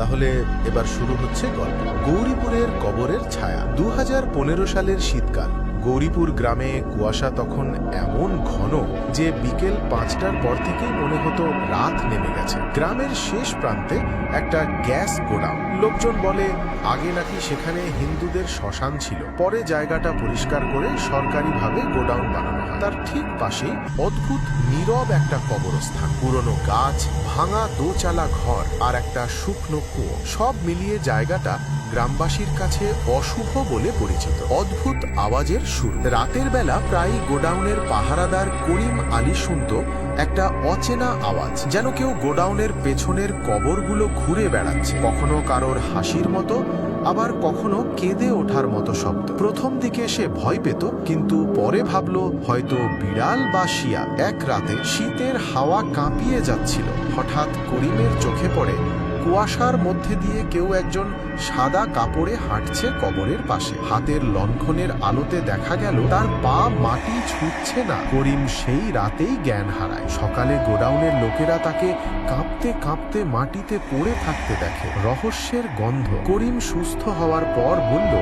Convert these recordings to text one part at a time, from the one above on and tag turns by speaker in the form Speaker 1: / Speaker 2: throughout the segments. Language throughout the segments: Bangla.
Speaker 1: তাহলে এবার শুরু হচ্ছে গল্প। গৌরীপুরের কবরের ছায়া দু হাজার পনেরো সালের শীতকাল। গৌরীপুর গ্রামে কুয়াশা তখন এমন ঘন যে বিকেল পাঁচটার পর থেকেই মনে হতো রাত নেমে গেছে। গ্রামের শেষ প্রান্তে একটা গ্যাস গোডাউন। লোকজন বলে, আগে নাকি সেখানে হিন্দুদের শ্মশান ছিল। পরে জায়গাটা পরিষ্কার করে সরকারিভাবে গোডাউন বানানো হয়। তার ঠিক পাশেই অদ্ভুত, নীরব একটা কবরস্থান। পুরনো গাছ, ভাঙা দোচালা ঘর আর একটা শুকনো কুয়ো। সব মিলিয়ে জায়গাটা গ্রামবাসীর কাছে অশুভ বলে পরিচিত। অদ্ভুত আওয়াজের সুর রাতের বেলা প্রায় গোডাউনের পাহারাদার করিম আলী শুনত একটা অচেনা আওয়াজ, যেন কেউ গোডাউনের পেছনের কবরগুলো ঘুরে বেড়াচ্ছে। কখনো কারোর হাসির মতো, আবার কখনো কেঁদে ওঠার মতো শব্দ। প্রথম দিকে সে ভয় পেত, কিন্তু পরে ভাবল, হয়তো বিড়াল বা শিয়া। এক রাতে শীতের হাওয়া কাঁপিয়ে যাচ্ছিল। হঠাৎ করিমের চোখে পড়ে কুয়াশার মধ্যে দিয়ে কেউ একজন সাদা কাপড়ে হাঁটছে কবরের পাশে। হাতের লণ্ঠনের আলোতে দেখা গেল, তার পা মাটি ছুটছে না। করিম সেই রাতেই জ্ঞান হারায়। সকালে গোডাউনের লোকেরা তাকে কাঁপতে কাঁপতে মাটিতে পড়ে থাকতে দেখে। রহস্যের গন্ধ। করিম সুস্থ হওয়ার পর বলল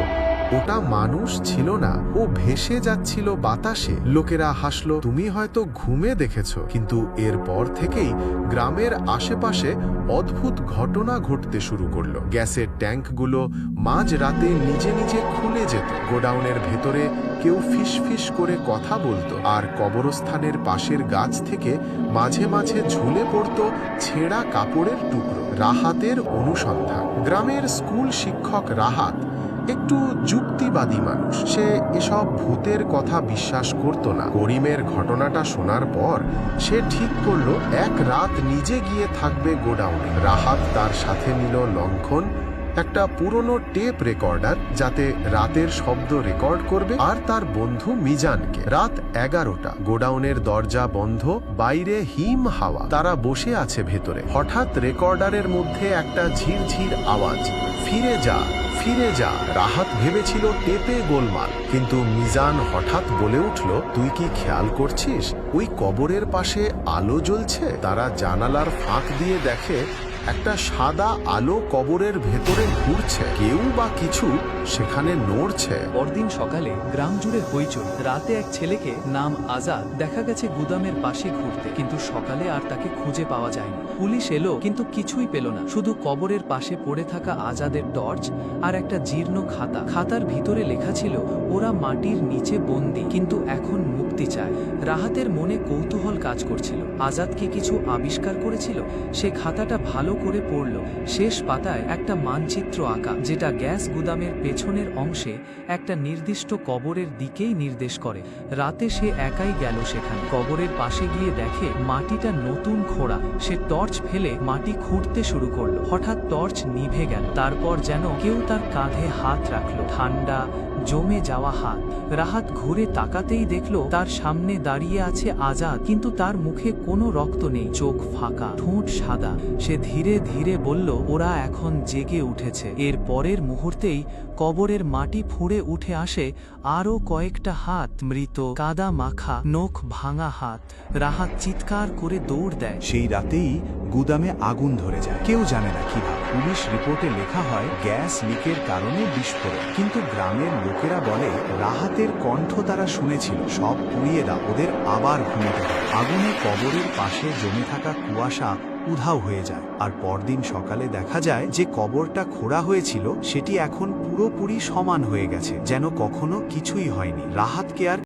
Speaker 1: ওটা মানুষ ছিল না। ও ভেসে যাচ্ছিল বাতাসে। লোকেরা হাসলো, তুমি হয়তো ঘুমে দেখেছ। কিন্তু এরপর থেকেই গ্রামের আশেপাশে অদ্ভুত ঘটনা ঘটতে শুরু করল। গ্যাসের ট্যাঙ্কগুলো মাঝ রাতে নিজে নিজে খুলে যেত। গোডাউনের ভেতরে কেউ ফিসফিস করে কথা বলতো আর কবরস্থানের পাশের গাছ থেকে মাঝে মাঝে ঝুলে পড়তো ছেঁড়া কাপড়ের টুকরো। রাহাতের অনুসন্ধান। গ্রামের স্কুল শিক্ষক রাহাত একটু যুক্তিবাদী মানুষ। সে এসব ভূতের কথা বিশ্বাস করত না। করিমের ঘটনাটা শোনার পর সে ঠিক করল, এক রাত নিজে গিয়ে থাকবে গোডাউনে। রাহাত তার সাথে নিল লঙ্ঘন, একটা পুরনো টেপ রেকর্ডার যাতে রাতের শব্দ রেকর্ড করবে আর তার বন্ধু মিজানকে। রাত এগারোটা। গোডাউনের দরজা বন্ধ, বাইরে হিম হাওয়া। তারা বসে আছে ভেতরে। হঠাৎ রেকর্ডারের মধ্যে একটা ঝিরঝির আওয়াজ। ফিরে যা ফিরে যা। রাহাত ভেবেছিল টেপে গোলমাল। কিন্তু মিজান হঠাৎ বলে উঠল, তুই কি খেয়াল করছিস? ওই কবরের পাশে আলো জ্বলছে? তারা জানালার ফাঁক দিয়ে দেখে একটা সাদা আলো কবরের ভেতরে ঘুরছে। কেউ বা কিছু সেখানে নড়ছে।
Speaker 2: পরদিন সকালে গ্রাম জুড়ে হইচই। রাতে এক ছেলেকে নাম আজাদ দেখা গেছে গুদামের পাশে ঘুরতে। কিন্তু সকালে আর তাকে খুঁজে পাওয়া যায়নি। পুলিশ এলো, কিন্তু কিছুই পেল না। শুধু কবরের পাশে পড়ে থাকা আজাদের টর্চ আর একটা জীর্ণ খাতা। খাতার ভিতরে লেখা ছিল, ওরা মাটির নিচে বন্দি, কিন্তু এখন মুক্তি চায়। রাহাতের মনে কৌতূহল কাজ করছিল। আজাদ কি কিছু আবিষ্কার করেছিল? সে খাতাটা ভালো করে পড়ল। শেষ পাতায় একটা মানচিত্র আঁকা, যেটা গ্যাস গুদামের পেছনের অংশে একটা নির্দিষ্ট কবরের দিকেই নির্দেশ করে। রাতে সে একাই গেল সেখানে। কবরের পাশে গিয়ে দেখে মাটিটা নতুন খোঁড়া। সে টর্চ ফেলে মাটি খুঁড়তে শুরু করল। হঠাৎ টর্চ নিভে গেল। তারপর যেন কেউ তার কাঁধে হাত রাখল। ঠান্ডা জমে যাওয়া হাত। রাহাত ঘুরে তাকাতেই দেখল, তার সামনে দাঁড়িয়ে আছে আজাদ, কিন্তু তার মুখে কোনো রক্ত নেই। চোখ ফাঁকা, ঠোঁট সাদা। সে ধীরে ধীরে বলল, ওরা এখন জেগে উঠেছে। এর পরের মুহূর্তেই কবরের মাটি ফুঁড়ে উঠে আসে আরও কয়েকটা হাত। মৃত, কাদা মাখা, নখ ভাঙা হাত। রাহাত চিৎকার করে দৌড় দেয়।
Speaker 3: সেই রাতেই গুদামে আগুন ধরে যায়। কেউ জানে না কীভাবে। পুলিশ রিপোর্টে লেখা হয়, গ্যাস লিকের কারণে বিস্ফোরণ। কিন্তু গ্রামের লোকেরা বলে, রাহাতের কণ্ঠ তারা শুনেছিল, সব পুড়িয়ে দাও ওদের আবার ঘুমোতে আগুনে কবরের পাশে জমে থাকা কুয়াশা উধাও হয়ে যায়। আর পরদিন সকালে দেখা যায় যে কবরটা খোঁড়া হয়েছিল, সেটি এখন পুরোপুরি সমান হয়ে গেছে, যেন কখনো কিছুই হয়নি। রাহাতকে আর